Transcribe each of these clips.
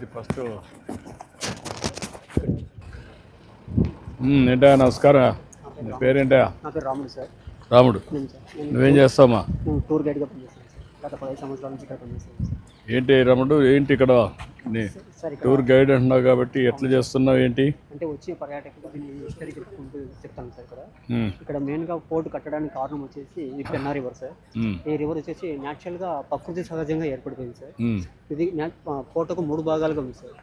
ఇది ఫస్ట్. ఏంటా నమస్కారం. నీ పేరేంటా రాముడు సార్. రాముడు. నువ్వేం చేస్తావమ్మా? నేను టూర్ గైడ్గా పనిచేస్తాను సార్. గత పదిహేను సంవత్సరాల నుంచి ఇక్కడ పనిచేస్తాను సార్. ఏంటి రాముడు? ఏంటి ఇక్కడ? టూర్ గైడ్ అంటున్నావు కాబట్టి ఎట్లా చేస్తున్నావు ఏంటి? అంటే వచ్చే పర్యాటకులు దీన్ని హిస్టరీ చెప్పుకుంటూ చెప్తాను సార్ ఇక్కడ. ఇక్కడ మెయిన్గా పోర్ట్ కట్టడానికి కారణం వచ్చేసి ఈ పెన్నా రివర్ సార్. ఈ రివర్ వచ్చేసి న్యాచురల్గా ప్రకృతి సహజంగా ఏర్పడిపోయింది సార్. ఇది పోర్టుకు మూడు భాగాలుగా ఉంది సార్.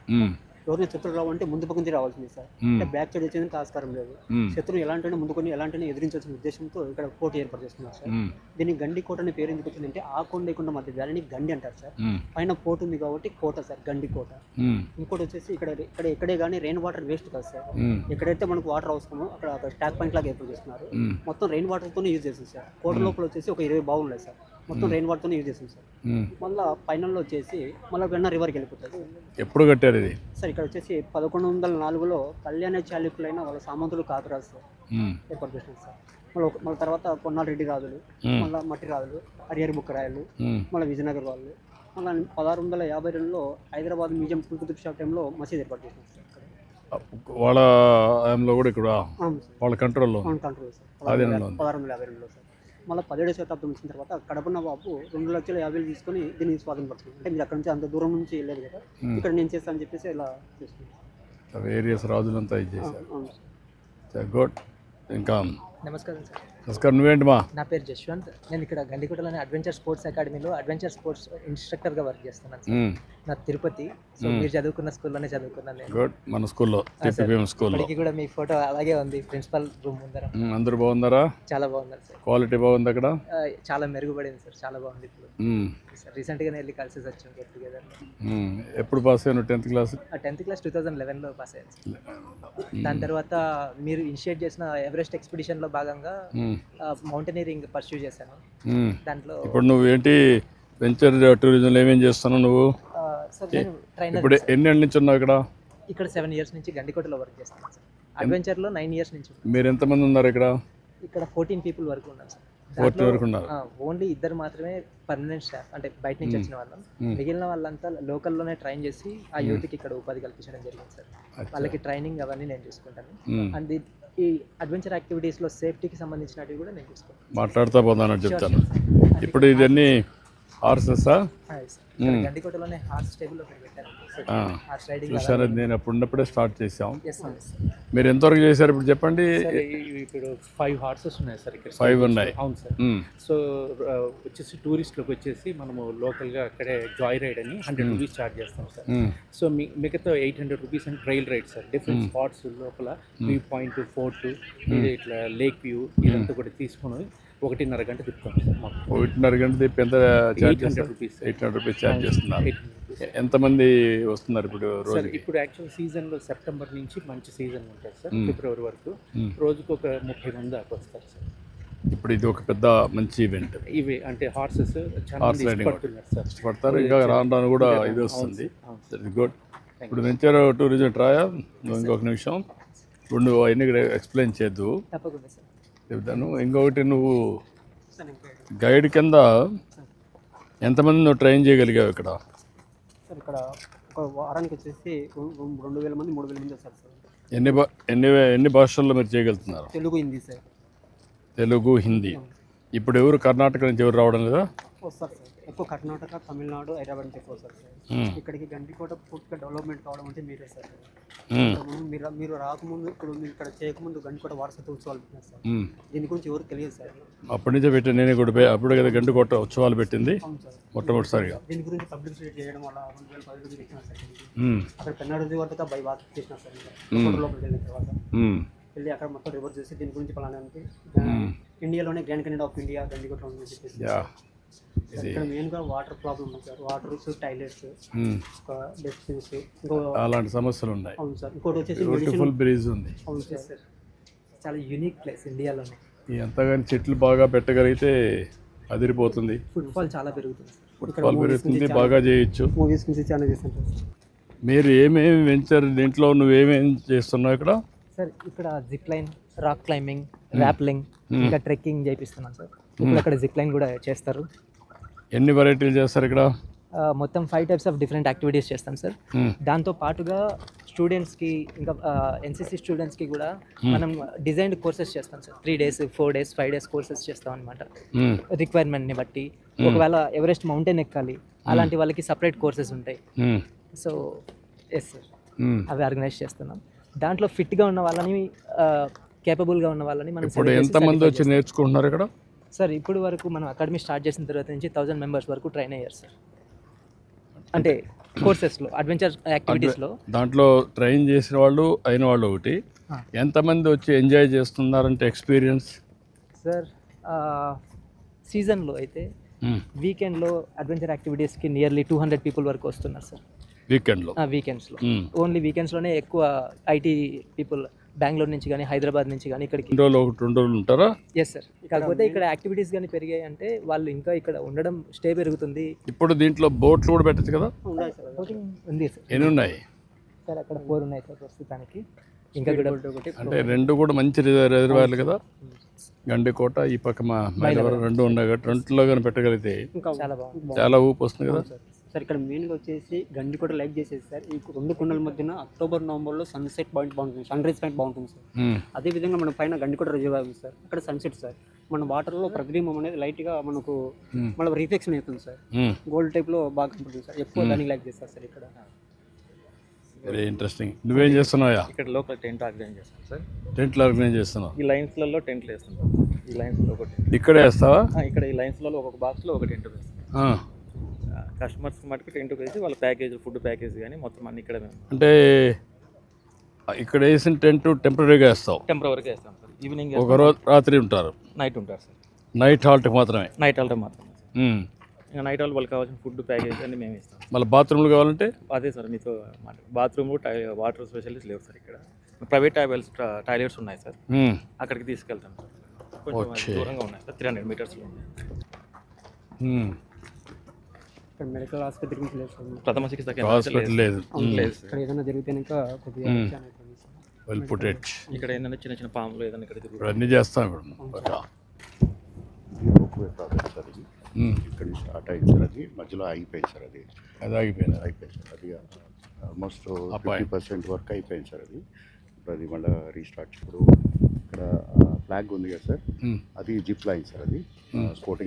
ఎవరిని శత్రువు రావాలంటే ముందు పక్క నుంచి రావాల్సింది సార్. అంటే బ్యాక్ సైడ్ వచ్చేందుకు ఆస్కారం లేదు. మ్మ్, శత్రువు ఎలాంటి ముందుకొని ఎలాంటి ఎదిరించాల్సిన ఉద్దేశంతో ఇక్కడ పోర్టు ఏర్పాటు చేస్తున్నారు సార్. దీన్ని గండి కోట అనే పేరు ఎందుకు వచ్చిందంటే ఆ కొండ ఈ కొండ మధ్య వ్యాలీని గండి అంటారు సార్. పైన పోర్ట్ ఉంది కాబట్టి కోట సార్ గండి కోట. ఇంకోటి వచ్చేసి ఇక్కడ ఇక్కడ ఎక్కడే కానీ రెయిన్ వాటర్ వేస్ట్ కాదు సార్. ఎక్కడైతే మనకు వాటర్ అవసరమో అక్కడ ట్యాక్ పాయింట్ లాగా ఏర్పాటు చేస్తున్నారు. మొత్తం రెయిన్ వాటర్తోనే యూజ్ చేస్తుంది సార్. కోట లోపల వచ్చేసి ఒక ఇరవై బావులు ఉన్నాయి సార్. మొత్తం రెయిన్ వాటర్తోనే యూజ్ చేస్తుంది సార్. మళ్ళీ ఫైనల్లో వచ్చేసి మళ్ళీ వెన్న రివర్కి వెళ్ళిపోతుంది ఎప్పుడు కట్టారు ఇది? సార్ ఇక్కడ వచ్చేసి పదకొండు వందల నాలుగులో కళ్యాణ చాళుక్యులైన వాళ్ళ సామంతులు కాకరాజు సార్. ఏర్పాటు చేసినారు సార్. మళ్ళీ మళ్ళీ తర్వాత కొన్నాళ్ళు రెడ్డి రాజులు. మళ్ళీ మట్టి రాజులు హరిహర బుక్కరాయలు మళ్ళీ విజయనగర్ వాళ్ళు. మళ్ళీ పదహారు వందల యాభై రెండులో హైదరాబాద్ మ్యూజియం కుతుబ్ షా టైంలో మసీద్ ఏర్పాటు చేసినారు సార్ వాళ్ళ కూడా ఇక్కడ వాళ్ళ కంట్రోల్లో కంట్రోల్ సార్. పదహారు వందల యాభై రెండులో సార్. మళ్ళీ పదిహేడు శతాబ్దం వచ్చిన తర్వాత కడప నవాబు రెండు లక్షల యాభై తీసుకొని దీన్ని స్వాధీనపడుతుంది అంటే మీరు అక్కడ నుంచి అంత దూరం నుంచి వెళ్ళలేదు కదా. ఇక్కడ నేను చేస్తాను అని చెప్పేసి ఇలా చేసుకున్నాను వేరియస్ రాజులంతా ఇది చేశారు. గుడ్ ఇంకా నమస్కారం సార్. నమస్కారం. నువ్వేంటి మా? నా పేరు జశ్వంత్. నేను ఇక్కడ గండికోటలోని అడ్వెంచర్ స్పోర్ట్స్ అకాడమీలో అడ్వెంచర్ స్పోర్ట్స్ ఇన్స్ట్రక్టర్గా వర్క్ చేస్తున్నాను సార్. నా తిరుపతి. సో మీరు చదువుకున్న స్కూల్లోనే చదువుకున్నాను నేను. గుడ్. మన స్కూల్లో స్కూల్లో. కూడా మీ ఫోటో అలాగే ఉంది. ప్రిన్సిపల్ రూమ్ ముందర. అందరూ బాగున్నారా? చాలా బాగుంది సార్. క్వాలిటీ బాగుంది అక్కడ? చాలా మెరుగుపడింది సార్. చాలా బాగుంది ఇప్పుడు. సార్ రీసెంట్గానే వెళ్ళి కలిసి వచ్చాం గెట్ టుగెదర్. ఎప్పుడు పాస్ అయ్యాను tenth class? Tenth class two thousand లెవెన్లో pass అయ్యాను దాని తర్వాత మీరు ఇనిషియేట్ చేసిన ఎవరెస్ట్ ఎక్స్పిడిషన్లో భాగంగా మౌంటైనరింగ్ పర్సూ చేశాను. దాంట్లో ఇప్పుడు నువ్వు ఏంటి వెంచర్ టూరిజంలో ఏమేం చేస్తున్నావు నువ్వు? ఇప్పుడు ఎన్ని ఏళ్ళ నుంచి ఉన్నావు ఇక్కడ? ఇక్కడ సెవెన్ ఇయర్స్ నుంచి గండికోటలో వర్క్ చేస్తున్నాను సార్. అడ్వెంచర్లో నైన్ ఇయర్స్ నుంచి. మీరు ఎంతమంది ఉన్నారు ఇక్కడ? ఇక్కడ ఫోర్టీన్ పీపుల్ వరకు ఉన్నాం సార్. వరకు ఉన్నారు. ఓన్లీ ఇద్దరు మాత్రమే పర్మనెంట్ స్టాఫ్ అంటే బయట నుంచి వచ్చిన వాళ్ళం. మిగిలిన వాళ్ళంతా లోకల్లోనే ట్రైన్ చేసి ఆ యూత్కి ఇక్కడ ఉపాధి కల్పించడం జరిగింది సార్. వాళ్ళకి ట్రైనింగ్ అవన్నీ నేను చూసుకుంటాను. అండ్ ఈ- అడ్వెంచర్ యాక్టివిటీస్లో సేఫ్టీకి సంబంధించినవి కూడా నేను చూసుకుంటాను. మాట్లాడుతూ పోతానని చెప్తాను. ఇప్పుడు ఇవన్నీ హార్సెసా హాయ్ సార్. గండికోటలోనే హార్స్ టేబుల్ ఒకటి పెట్టారు. హార్స్ రైడింగ్ చూసారా నేను అప్పుడు ఉన్నప్పుడే స్టార్ట్ చేసాం మీరు ఎంతవరకు చేశారు ఇప్పుడు చెప్పండి? ఇప్పుడు ఫైవ్ హార్సెస్ ఉన్నాయి సార్ ఇక్కడ. ఫైవ్ ఉన్నాయి. అవును సార్. సో వచ్చేసి టూరిస్ట్లకు వచ్చేసి మనము లోకల్గా అక్కడే జాయ్ రైడ్ అని హండ్రెడ్ రూపీస్ ఛార్జ్ చేస్తాం సార్. సో మీ మిగతా ఎయిట్ హండ్రెడ్ రూపీస్ అని trail ride sir different spots లోపల వ్యూ పాయింట్ ఫోర్ట్ ఇది ఇట్లా లేక్ వ్యూ ఇదంతా కూడా తీసుకొని ఒకటిన్నర గంట తిప్పుతాం. ఒకటిన్నర గంట తిప్పి ఎంత eight hundred rupees eight hundred rupees charge చేస్తున్నారు. ఎంతమంది వస్తున్నారు ఇప్పుడు రోజుకి? ఇప్పుడు యాక్చువల్ సీజన్లో సెప్టెంబర్ నుంచి మంచి సీజన్ ఉంటుంది సార్ ఫిబ్రవరి వరకు. రోజుకు ఒక ముప్పై మంది దాకా వస్తారు సార్. ఇప్పుడు ఇది ఒక పెద్ద మంచి ఈవెంట్ ఇవి అంటే హార్సెస్ హార్స్ రైడింగ్ ఇష్టపడతారు. ఇంకా రాను రాను కూడా ఇది వస్తుంది. గుడ్ ఇప్పుడు వెంచర్ టూరిజం ట్రాయా? ఇంకొక నిమిషం. ఇప్పుడు నువ్వు అవన్నీ ఎక్స్ప్లెయిన్ చేద్దు. తప్పకుండా చెప్తాను. ఇంకొకటి నువ్వు గైడ్ కింద ఎంతమంది నువ్వు ట్రైన్ చేయగలిగావు ఇక్కడ? సార్ ఇక్కడ ఒక వారానికి వచ్చేసి రెండు వేల మంది మూడు వేల మంది వస్తారు సార్. ఎన్ని భా ఎన్ని ఎన్ని భాషల్లో మీరు చేయగలుగుతున్నారు? తెలుగు హిందీ సార్. తెలుగు హిందీ. ఇప్పుడు ఎవరు కర్ణాటక నుంచి ఎవరు రావడం లేదా? వస్తారు సార్ ఎక్కువ కర్ణాటక తమిళనాడు హైదరాబాద్ నుంచి ఎక్కువ వస్తారు సార్. ఇక్కడికి గండికోట పూర్తిగా డెవలప్మెంట్ కావడం అంటే మీరే సార్. మీరు మీరు రాకముందు ఇప్పుడు మీరు ఇక్కడ చేయకముందు గండికోట వారసత్వ ఉత్సవాలు పెట్టినారు సార్. మ్మ్. దీని గురించి ఎవరికి తెలియదు సార్. అప్పటి నుంచే పెట్టి నేనే కూడా అప్పుడు కదా గంట కొట్ట ఉత్సవాలు పెట్టింది. మొట్టమొదటిసారిగా. దీని గురించి పబ్లిసిటీ చేయడం వల్ల రెండు వేల పది నుంచి ఇచ్చినారు సార్. మ్మ్. అక్కడ పెన్నాడు వరకు బై వాక్ చేసినారు సార్. లోపలికి వెళ్ళిన తర్వాత. వెళ్ళి అక్కడ మొత్తం రివర్స్ చేసి దీని గురించి పలానా ఇండియాలోనే grand canyon of India Gandikota ఉందని చెప్పేసి. ఇది మెయిన్గా వాటర్ ప్రాబ్లం ఉంది సార్ వాటర్స్ టాయిలెట్స్. ఒక డస్ట్బిన్స్ అలాంటి సమస్యలు ఉన్నాయి. అవును సార్ ఇంకోటి వచ్చేసి బ్యూటిఫుల్ బ్రిడ్జ్ ఉంది. అవును సార్ సార్ చాలా యూనిక్ ప్లేస్ ఇండియాలోనే ఎంతగాని చెట్లు బాగా పెట్టగలిగితే అదిరిపోతుంది. ఫుట్ఫాల్ చాలా పెరుగుతుంది సార్ ఫుట్బాల్ పెరుగుతుంది బాగా చేయొచ్చు. మూవీస్ నుంచి చాలా చేస్తాను సార్ మీరు ఏమేమి వెంచర్ దీంట్లో నువ్వేమేం చేస్తున్నావు ఇక్కడ? సార్ ఇక్కడ zip line rock climbing rappelling ఇంకా ట్రెక్కింగ్ చేపిస్తున్నాం సార్ ఇప్పుడు అక్కడ జిప్ లైన్ కూడా చేస్తారు. ఎన్ని వెరైటీలు చేస్తారు ఇక్కడ? మొత్తం five types of different activities చేస్తాం సార్ మ్మ్. దాంతో పాటుగా స్టూడెంట్స్కి ఇంకా ఎన్సీసీ స్టూడెంట్స్కి కూడా మనం డిజైన్డ్ కోర్సెస్ చేస్తాం sir three days four days five days courses చేస్తాం అనమాట. రిక్వైర్మెంట్ని బట్టి. ఒకవేళ ఎవరెస్ట్ మౌంటైన్ ఎక్కాలి అలాంటి వాళ్ళకి సపరేట్ కోర్సెస్ ఉంటాయి. So yes sir. అవి ఆర్గనైజ్ చేస్తున్నాం. దాంట్లో ఫిట్గా ఉన్న వాళ్ళని కేపబుల్గా ఉన్న వాళ్ళని మనం ఎంతమంది వచ్చి నేర్చుకుంటున్నారు ఇక్కడ. సార్ ఇప్పుడు వరకు మనం అకాడమీ స్టార్ట్ చేసిన తర్వాత నుంచి థౌజండ్ మెంబర్స్ వరకు ట్రైన్ అయ్యారు సార్. అంటే కోర్సెస్లో అడ్వెంచర్ యాక్టివిటీస్లో. దాంట్లో ట్రైన్ చేసిన వాళ్ళు అయిన వాళ్ళు ఒకటి. ఎంతమంది వచ్చి ఎంజాయ్ చేస్తున్నారంటే ఎక్స్పీరియన్స్? సార్ సీజన్లో అయితే వీకెండ్లో అడ్వెంచర్ యాక్టివిటీస్కి నియర్లీ టూ హండ్రెడ్ పీపుల్ వరకు వస్తున్నారు సార్. వీకెండ్లో? వీకెండ్స్లో. ఓన్లీ వీకెండ్స్లోనే ఎక్కువ ఐటీ పీపుల్ బెంగళూరు నుంచి కానీ హైదరాబాద్ నుంచి కానీ ఇక్కడికి. రెండు రోజులు ఒకటి రెండు రోజులు ఉంటారా? ఎస్ సార్ కాకపోతే ఇక్కడ యాక్టివిటీస్ కానీ పెరిగాయి అంటే వాళ్ళు ఇంకా ఇక్కడ ఉండడం స్టే పెరుగుతుంది. ఇప్పుడు దీంట్లో బోట్లు కూడా పెట్టచ్చు కదా? ఉంది సార్ ఎన్ని ఉన్నాయి? సార్ అక్కడ ఫోర్ ఉన్నాయి సార్ ప్రస్తుతానికి. ఇంకా కూడా ఒకటి అంటే రెండు కూడా మంచి రిజర్- రిజర్వాయర్లు కదా? గండికోట ఈ పక్క మా మైలవరం రెండు ఉన్నాయి కాబట్టి రెండులో కానీ పెట్టగలిగితే ఇంకా చాలా బాగుంది. చాలా ఊపు వస్తుంది కదా? సార్ ఇక్కడ మెయిన్గా వచ్చేసి గండి కూడా లైక్ చేసేది సార్. ఈ రెండు కొండల మధ్యన అక్టోబర్ నవంబర్లో సన్సెట్ పాయింట్ బాగుంటుంది సన్ రైజ్ పాయింట్ బాగుంటుంది సార్. మ్మ్. అదే విధంగా మన పైన గండికోట రిజర్వ్ ఉంది సార్. అక్కడ సన్సెట్ సార్. మన వాటర్లో ప్రతిబింబం అనేది లైట్గా మనకు. మళ్ళీ రిఫ్లెక్షన్ అవుతుంది సార్. గోల్డ్ టైప్లో బాగా కనపడుతుంది సార్. ఎక్కువ దానికి లైక్ చేస్తారు సార్ ఇక్కడ. వెరీ ఇంట్రెస్టింగ్ నువ్వేం చేస్తున్నావా ఇక్కడ లోకల్ టెంట్ ఆర్గనైజ్ చేస్తాం సార్. టెంట్లు ఆర్గనైజ్ చేస్తున్నావు? ఈ లైన్స్లలో టెంట్లు వేస్తుంటాం. ఈ లైన్స్లో ఒకటి ఇక్కడే వేస్తావా? ఆ, ఇక్కడ ఈ లైన్స్లలో ఒక్కొక్క బాక్స్లో ఒక టెంట్ వేస్తాం. కస్టమర్స్ మటుకు టెంట్ వేసి వాళ్ళ ప్యాకేజ్ ఫుడ్ ప్యాకేజ్ కానీ మొత్తం అన్ని ఇక్కడ మేము. అంటే ఇక్కడ వేసిన టెంట్ టెంపరీగా వేస్తావు? టెంపరీగా వేస్తాం సార్. ఈవినింగ్ ఒక రోజు రాత్రి ఉంటారు? నైట్ ఉంటారు సార్. నైట్ హాల్ట్ మాత్రమే? నైట్ ఆల్టర్ మాత్రం మ్మ్. ఇంకా నైట్ ఆల్ వాళ్ళకి కావాల్సిన ఫుడ్ ప్యాకేజ్ అన్ని మేము ఇస్తాం. మళ్ళీ బాత్రూమ్లు కావాలంటే? అదే సార్ మీతో బాత్రూమ్ వాటర్ స్పెషలిస్ట్ లేవు సార్ ఇక్కడ. ప్రైవేట్ టాయిలెట్స్ టాయిలెట్స్ ఉన్నాయి సార్. అక్కడికి తీసుకెళ్తాం సార్. కొంచెం. దూరంగా ఉన్నాయి సార్ త్రీ హండ్రెడ్ మీటర్స్లో ఉన్నాయి. ఇక్కడ మెడికల్ ఆసుపత్రి నుంచి లేదు సార్ ప్రథమ చికిత్స కేంద్రం హాస్పిటల్ లేదు. లేదు. ఇక్కడ ఏదైనా జరిగితే కనుక కొద్దిగా. వెల్ పుట్ ఇట్ ఇక్కడ ఏంటంటే చిన్న చిన్న పాములు ఏదైనా ఇక్కడ. ఇప్పుడు అన్నీ చేస్తాం ఇప్పుడు. ఇక్కడ నుంచి స్టార్ట్ అయింది సార్ అది. మధ్యలో ఆగిపోయింది సార్ అది. అది ఆగిపోయింది. అయిపోయింది సార్. అది ఆల్మోస్ట్ ఫిఫ్టీ. పర్సెంట్ వర్క్ అయిపోయింది సార్ అది. ఇప్పుడు అది మళ్ళీ రీస్టార్ట్. ఇప్పుడు ఇక్కడ ఫ్లాగ్ ఉంది కదా సార్. అది జిప్ లైన్ సార్ అది. స్పోర్టింగ్